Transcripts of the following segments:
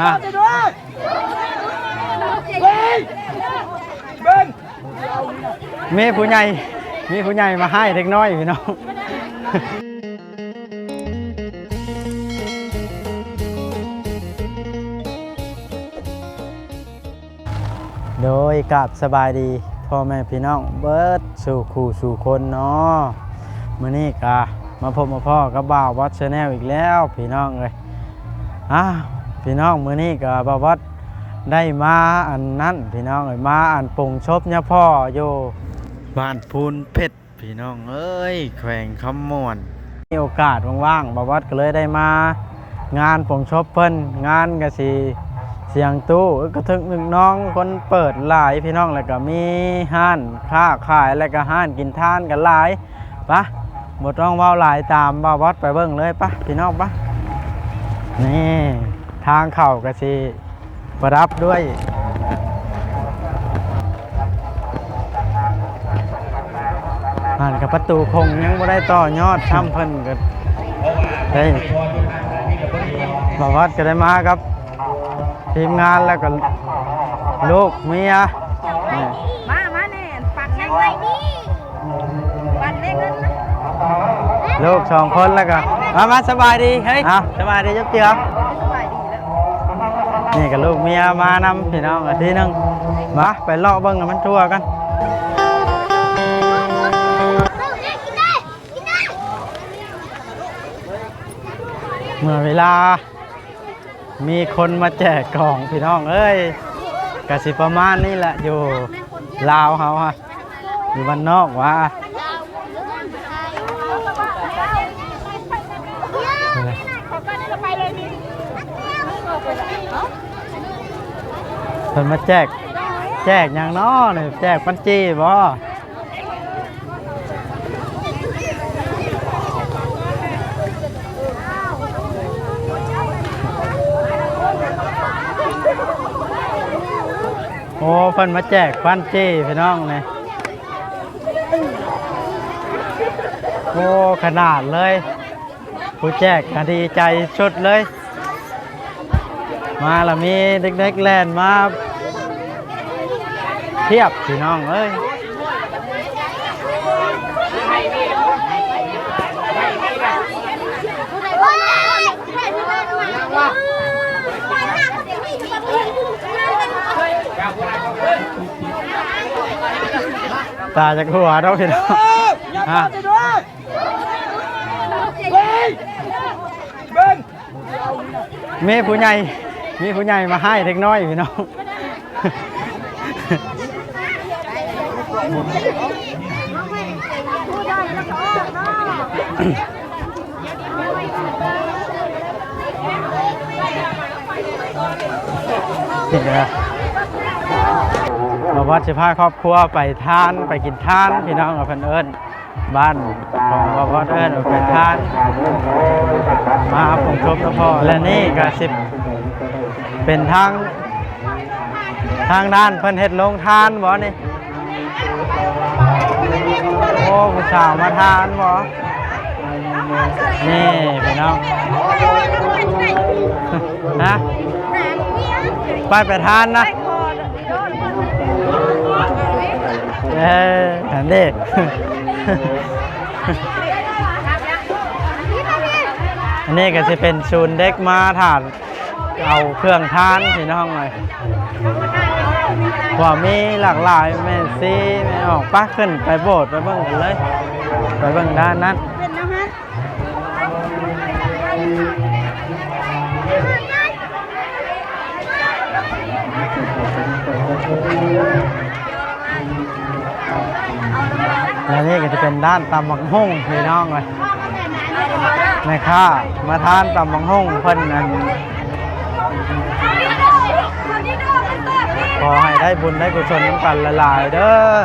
ฮะมีผู้ใหญ่ มีผู้ใหญ่มาให้เด็กน้อยพี่น้องโดยกับสบายดีพ่อแม่พี่น้องเบิร์ดสู่คู่สู่คนเนาะมื้อนี้กะมาพบมาพ่อกับบ่าววัดชาแนลอีกแล้วพี่น้องเลยอ้าว พี่น้องมื้อนี้กะบ่าววัดได้มาอันนั้นพี่น้องเอ้ยมาอันปงชบเนี่ยพ่ออยู่บ้านพูนเพชรพี่น้องเอ้ยแขวงคำม่วนมีโอกาสว่างๆบ่าววัดก็เลยได้มางานปงชบเพิ่นงานกะสิเสียงตู้เอ้ยก็ถึงหนึ่งน้องคนเปิดหลายพี่น้องแล้วก็มีห้านค้าขายแล้วก็ห้านกินทานกันหลายปะหมดต้องเว้าหลายตามบ่าววัดไปเบิ่งเลยปะพี่น้องปะนี่ ทางเข้ากะสิประดับด้วยอ่านกับประตูคงยังไม่ได้ต่อยอดทำเพิ่นก็เฮ้ยบ่าววัดก็ได้มาครับ ทีมงานแล้วก็ลูกเมียนี่มามาแน่ปักยังไงนี่ปันได้เงินนะลูกสองคนแล้วก็มามาสบายดีเฮ้ยอะสบายดีจับเจือสบายดีแล้ว นี่กับลูกเมียมานำพี่น้องอาทีหนึงมาไปเลาะเบิ้งมันทั่วกันเมื่อเวลา มีคนมาแจกกล่องพี่น้องเอ้ยกสิประมาณนี้แหละอยู่ลาวเขาฮะอยู่บ้านนอกว่า เพิ่นมาแจก แจกอย่างน้อนี่แจกปันจีบ่โอ้เพิ่นมาแจกปันจีพี่น้องนี่โอ้ขนาดเลย ผู้แจกก็ดีใจชุดเลย มาแล้วมีเด็กๆแล่นมาเทียบพี่น้องเอ้ยตาจากหัวเราะพี่น้องฮะมีผู้ใหญ่ มีผู้ใหญ่มาให้เด็กน้อยพี่น้องนี่นะมาวัดสิพาครอบครัวไปทานไปกินทานพี่น้องกับเพิ่นเอิญบ้านของวัดวัดเอิญไปทาน มาผงชมนะพ่อและนี่ก็สิบ เป็นทางทางด้านเพิ่นเฮ็ดโรงทานบ่นี่โอ้ผู้สาวมาทานบ่นี่พี่น้องฮะไปไปทานนะเออหันดิอันนี้ก็จะเป็นศูนเด็กมาถาด เอาเครื่องทานพี่น้องเลยว่ามีหลากหลายแม่ซีแม่ออกป้าขึ้นไปโบสถ์ไปเบิ่งกันเลย ไปเบิ่งด้านนั้นเป็นนะฮะและนี่ก็จะเป็นด้านตำบักหุ่งพี่น้องเลยแม่ค้ามาทานตำบักหุ่งเพิ่นนั้น ขอให้ได้บุญได้กุศลน้ำกันหลายๆเด้อ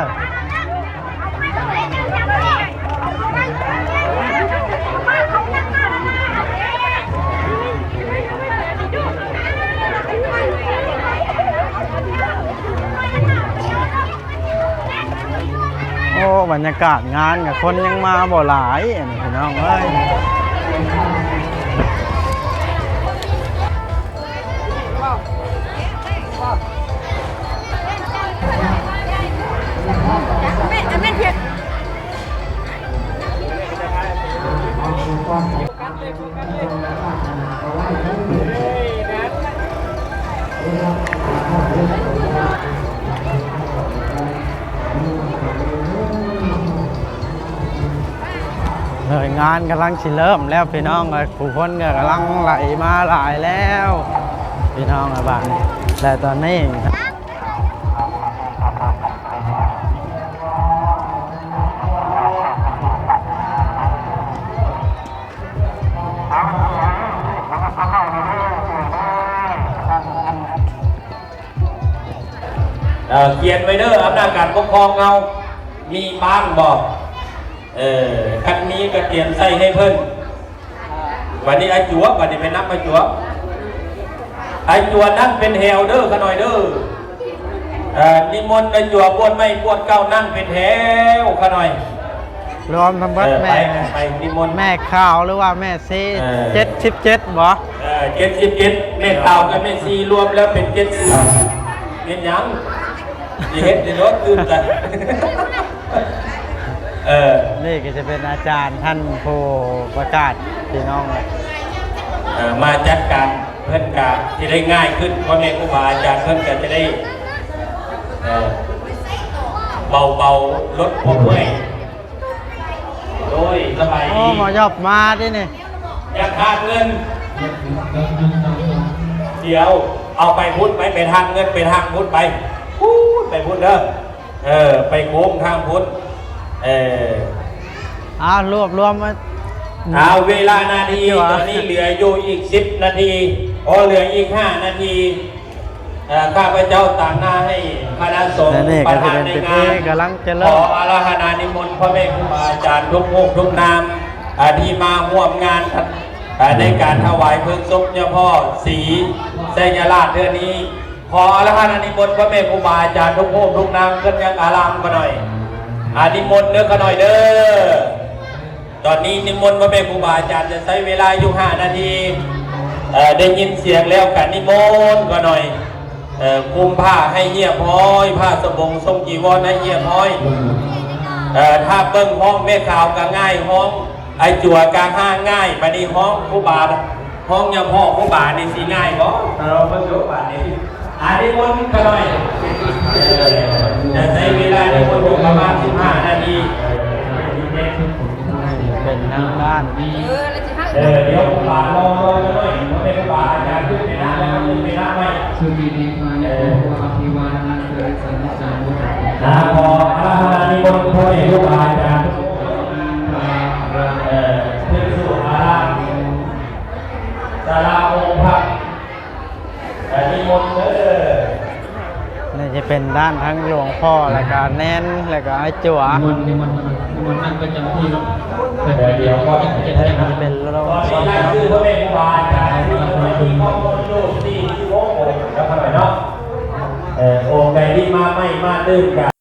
โอ้บรรยากาศงานกับคนยังมาบ่หลายอันนี้พี่น้องเอ้ย เลยงานกำลังสิเริ่มแล้วพี่น้องผู้คนก็กำลังไหลมาหลายแล้ว พี่น้องอะบ้านแต่ตอนนี้เอ่อเขียนไว้เด้ออำนาจการปกครองเรามีบ้างบอก เออคัน นี้ก็เตรียมใส่ให้เพิ่นวันนี้ไอ้จัววันนี้ไปนับไอ้จัวไอ้จัวนั่งเป็นแถวเด้อขน่อยเด้อเอ่อนิมนต์ไอ้จัวปวดไม่ปวดเก้านั่งเป็นแถวขน่อยรวมทั้งหมดเออไปแม่ไปนิมนต์แม่ข้าวหรือว่าแม่ซีเออเจ็ดสิบเจ็ดบ่เออเจ็ดสิบเจ็ดแม่เต่ากับแม่ซีรวมแล้วเป็นเจ็ดสิบเป็นหยังสิเฮ็ดสิรถตื่นกัน เออ นี่ก็จะเป็นอาจารย์ท่านผู้ประกาศพี่น้องเลยเอ่อมาจัดการเพื่อนกาที่ได้ง่ายขึ้นเพราะแม่ครูบาอาจารย์เพื่อนกาจะได้เอ่อเบาเบาๆลดความเมื่อยโดยสบายโอ้ดีหมอยอบมาดินี่อย่าขาดเงิน เดี๋ยวเอาไปพุทธไปไปทางเงินไปทางพุทธไปพูดไปพุทธเด้อเออไปโค้งทางพุทธ เอออ้าวรวบรวมมา เอาเวลานาทีดีวะตอนนี้เหลืออยู่อีกสิบนาทีพอเหลืออีกห้านาทีเอ่อข้าพเจ้าต่างหน้าให้คณะสงฆ์และนี่ปก็ระจะธานเป็นในพิงาธีนกำลังจะขเริ่อมอาราธนานิมนต์พระแม่ครูบาอาจารย์ทุกโมกทุกนามอ่าที่มาร่วมงานอ่าในการถวายเพลิงศพเจ้าพ่อสีไสยราชเทือนี้ ขออาราธนานิมนต์พระแม่ครูบาอาจารย์ทุกโมกทุกนามขึ้นยังอารามกันหน่อย อานิมนต์เด้อกันหน่อยเด้อ ตอนนี้นิมนต์พระแม่ครูบาอาจารย์จะใช้เวลาอยู่ห้านาทีเอ่อได้ยินเสียงแล้วกันนิมนต์ก็หน่อยเอ่อคุมผ้าให้เยียบห้อย ผ้าสบงทรงจีวรให้เยียบห้อยเอ่อถ้าเบิ้งห้องแม่ข่าวก็ง่ายห้อง ไอจั่วกาห้างง่ายบัดนี้ห้องครูบาห้องยามพ่อครูบาในสิง่ายบ่เราเบิ่งดูบาดนี้ อานิมนต์ก็หน่อยเอ่อจะใช้เวลานิมนต์อยู่ประมาณ15นาทีเป็นทางด้านเออแล้วจะให้เออเดี๋ยวผมบาทรอรอจะด้วยผมเป็นบาทอาจารย์ขึ้นไปนั่งแล้วขึ้นไปนั่งไว้สุขีนิพานโภอภิวานาเสริสันนิจามุตตะนะพอพระรานิมนต์พ่อเอกลูกอาจาร เป็นด้านทั้งหลวงพ่อแล้วก็แน่นแล้วก็ไอ้จั่วมันมันมันนั่งประจำที่เดี๋ยวก็จะจะได้ได้มามันเป็นโรตคอนสอนี้งนั่นคือพระเมรุบาลการย์ที่มัยที่ข้อมูลโลกที่ที่โลกแล้วทำไมเนาะเออโอ้ไก่ที่มาไม่มาตื้นกัน